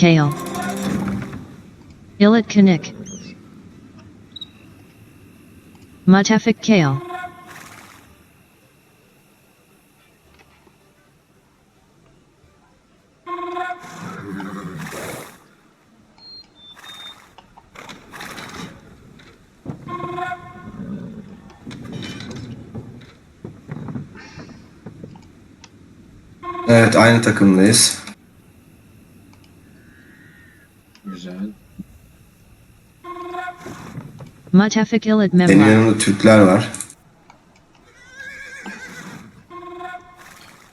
Kale. Kanik. Mutafik Kale. Evet aynı takımdayız. Güzel. Mutafik Illit Benim Memla. yanımda Türkler var.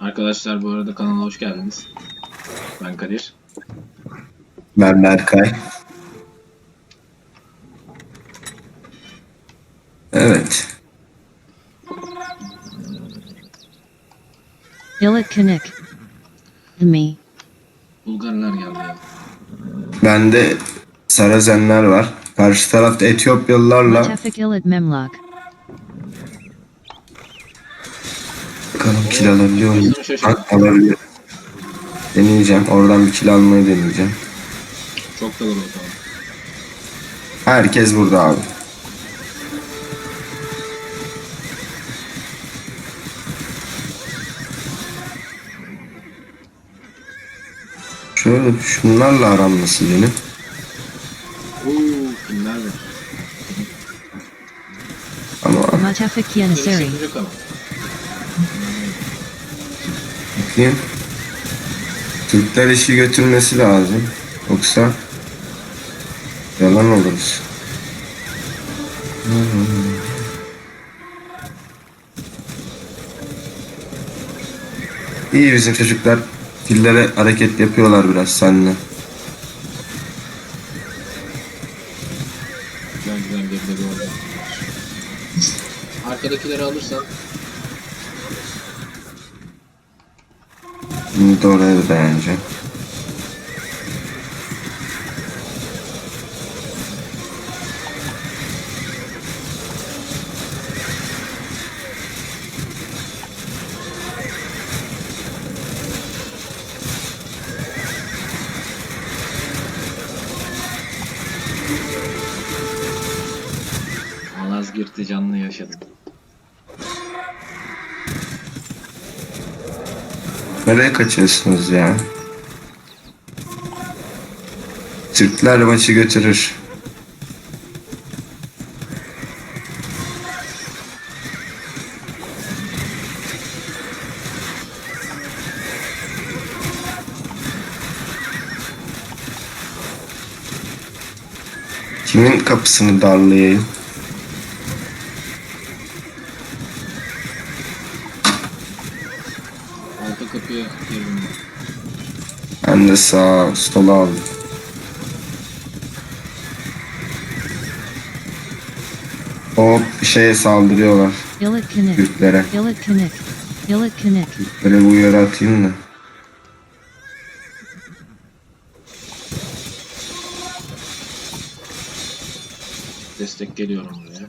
Arkadaşlar bu arada kanala hoş geldiniz. Ben Kadir. Ben Berkay. Evet. Illit Kanik. Me. Bulgarlar geldi ya. Bende Sarazenler var. Karşı tarafta Etiyopyalılarla bakalım kill alabiliyor muyum? Alabiliyor. Deneyeceğim. Oradan bir kill almayı deneyeceğim. Çok kalabalık ama. Herkes burada abi. Şöyle şunlarla aram nasıl benim? Yok ama. bakayım. Türkler işi götürmesi lazım. Yoksa yalan oluruz. İyi bizim çocuklar fillere hareket yapıyorlar biraz seninle. Arkadakileri alırsan Şimdi oraya da dayanacağım. Malazgirt'i canlı yaşadım. Nereye kaçıyorsunuz ya? Türkler maçı götürür. Kimin kapısını darlayayım? Arka kapıya girdim. Ben de sağ sola aldım. Hop şeye saldırıyorlar. Türklere. Böyle bu uyarı atayım da. Destek geliyorum buraya.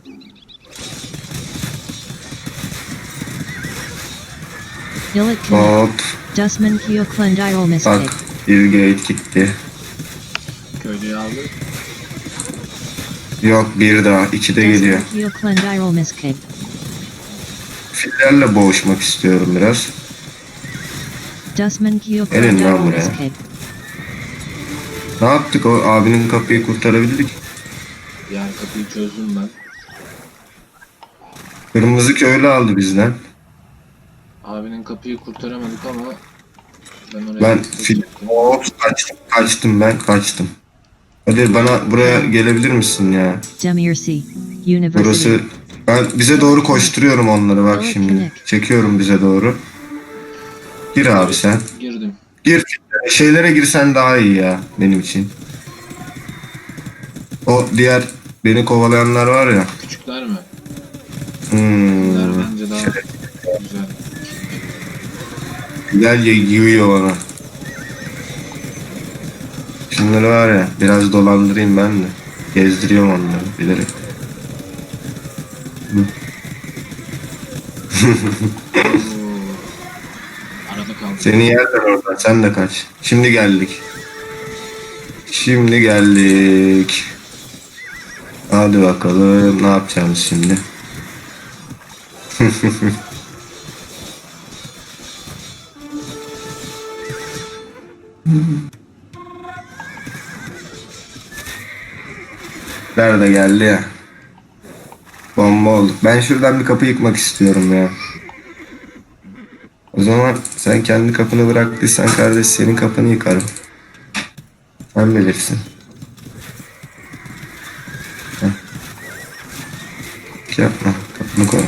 Hop bak Mistake. bir gate gitti. Köylüyü aldık. Yok bir daha iki de geliyor. Fillerle boğuşmak istiyorum biraz. Elin lan buraya. Ne yaptık o abinin kapıyı kurtarabildik. Diğer kapıyı çözdüm ben. Kırmızı köylü aldı bizden. Abinin kapıyı kurtaramadık ama ben oraya Ben fil hop kaçtım, kaçtım ben kaçtım. Hadi bana buraya gelebilir misin ya? Demirci. University. Burası ben bize doğru koşturuyorum onları bak şimdi. Çekiyorum bize doğru. Gir abi sen. Girdim. Gir. Şeylere girsen daha iyi ya benim için. O diğer beni kovalayanlar var ya. Gel ye- yiyor bana. Şunları var ya biraz dolandırayım ben de. Gezdiriyorum onları bilerek. Arada. Seni yerler oradan sen de kaç. Şimdi geldik. Şimdi geldik. Hadi bakalım ne yapacağız şimdi? Nerede geldi ya? Bomba olduk. Ben şuradan bir kapı yıkmak istiyorum ya. O zaman sen kendi kapını bıraktıysan kardeş senin kapını yıkarım. Sen bilirsin. Heh. Yapma. Kapını koy.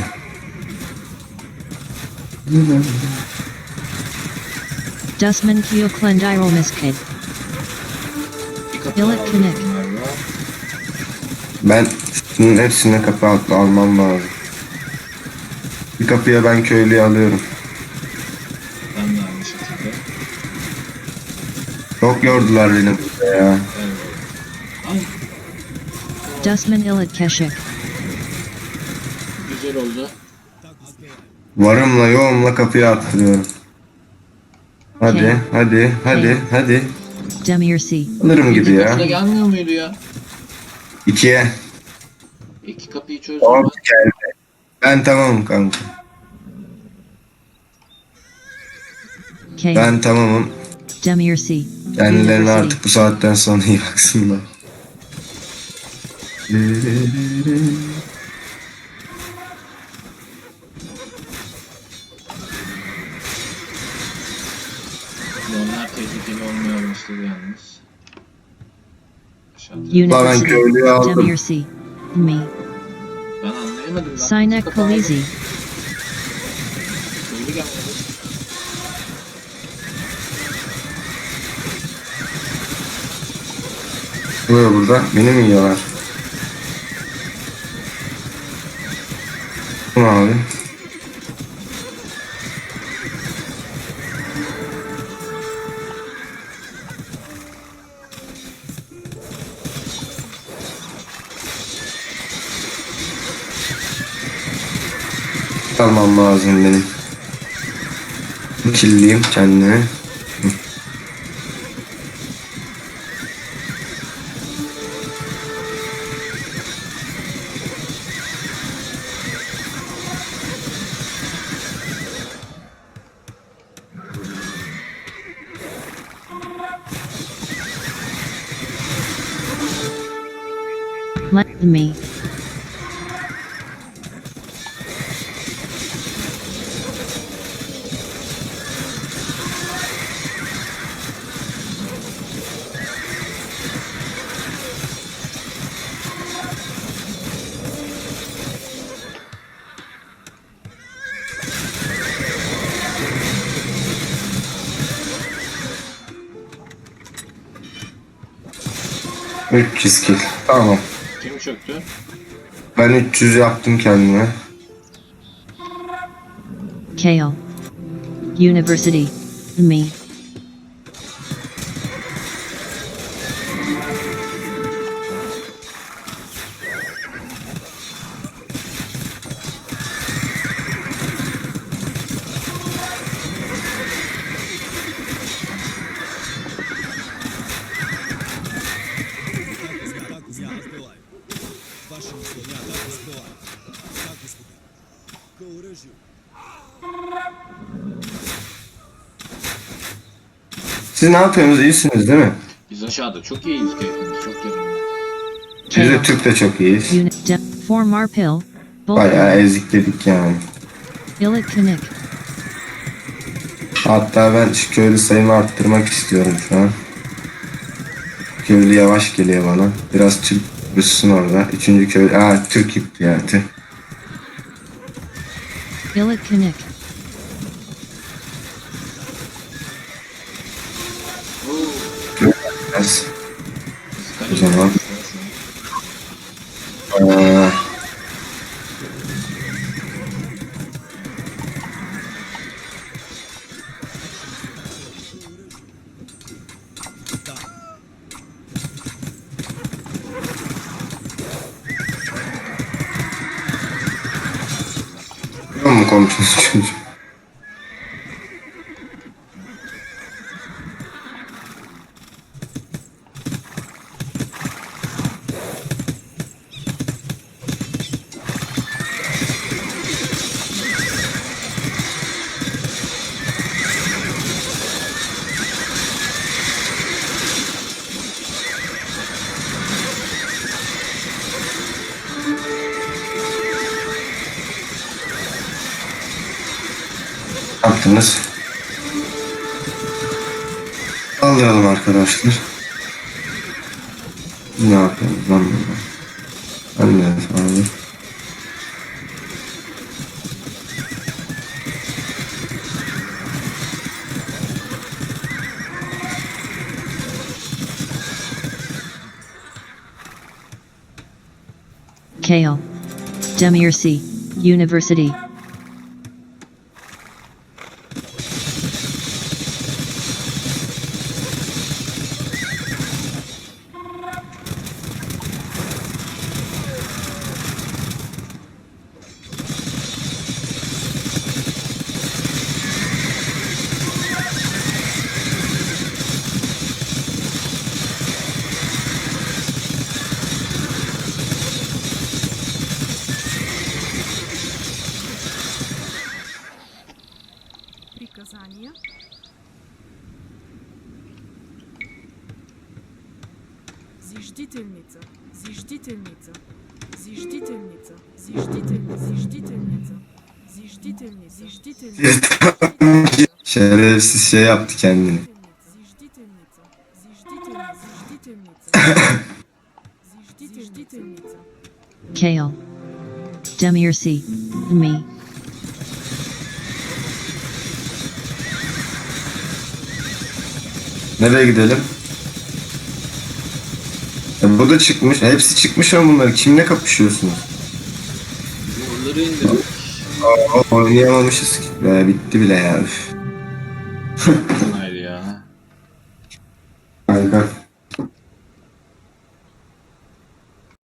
Dustman Keoclendiromiskid. Bir kapı Yıllık aldım Connect. Ben bunun hepsine kapı altı almam lazım. Bir kapıya ben köylüyü alıyorum. Ben de aynı şekilde. Çok yordular beni burada ya. Evet. Dustman Illit Keshik. güzel oldu. Varımla yoğumla kapıya attırıyorum. Hadi, Okey. hadi, hadi, hadi. Demirsi. Alırım gibi ya. gelmiyor muydu ya? İkiye. İki kapıyı çözdüm Tamam ben. geldi. Ben tamamım kanka. K. Ben tamamım. Demirsi. Kendilerine artık bu saatten sonra iyi baksınlar. Başladı yalnız. Aşağıda. ben University. köylüyü aldım. Me. Ben anlayamadım. Sinek. Kalizi. Köylü gelmedi. Burada. Beni mi yiyorlar? Almam lazım benim. Killeyim kendimi. Let me. Üç kill. Tamam. Kim çöktü? Ben 300 yaptım kendime. Kale. University. Me. Ваші мислення атаку збиваю. Так, господи. Коврежі. Siz ne yapıyorsunuz? İyisiniz değil mi? Biz aşağıda çok iyiyiz keyfimiz çok yerinde. Biz de Kale. Türk de çok iyiyiz. Unit. De- Form Marpil. Bayağı Vulcan. ezikledik yani. Illit Kanik. Hatta ben şu köylü sayımı arttırmak istiyorum şu an. Köylü yavaş geliyor bana. Biraz Türk Rus'un orada. Üçüncü köylü... Aa Türk Kanik. Biraz. Biz O zaman-. Aa, yaptınız? Alayalım arkadaşlar. Ne yapıyoruz lan? Ben de abi. Kale. Demirci, University. Зиждительница, зиждительница, зиждительница, зиждительница, зиждительница, зиждительница, зиждительница, Şerefsiz şey yaptı kendini. зиждительница, зиждительница, зиждительница, зиждительница. Kale. Demirci, me. Nereye gidelim? E, bu da çıkmış. Hepsi çıkmış ama bunlar. Kimle kapışıyorsunuz? Onları indirdik. Aa, oynayamamışız ki. Be, bitti bile ya.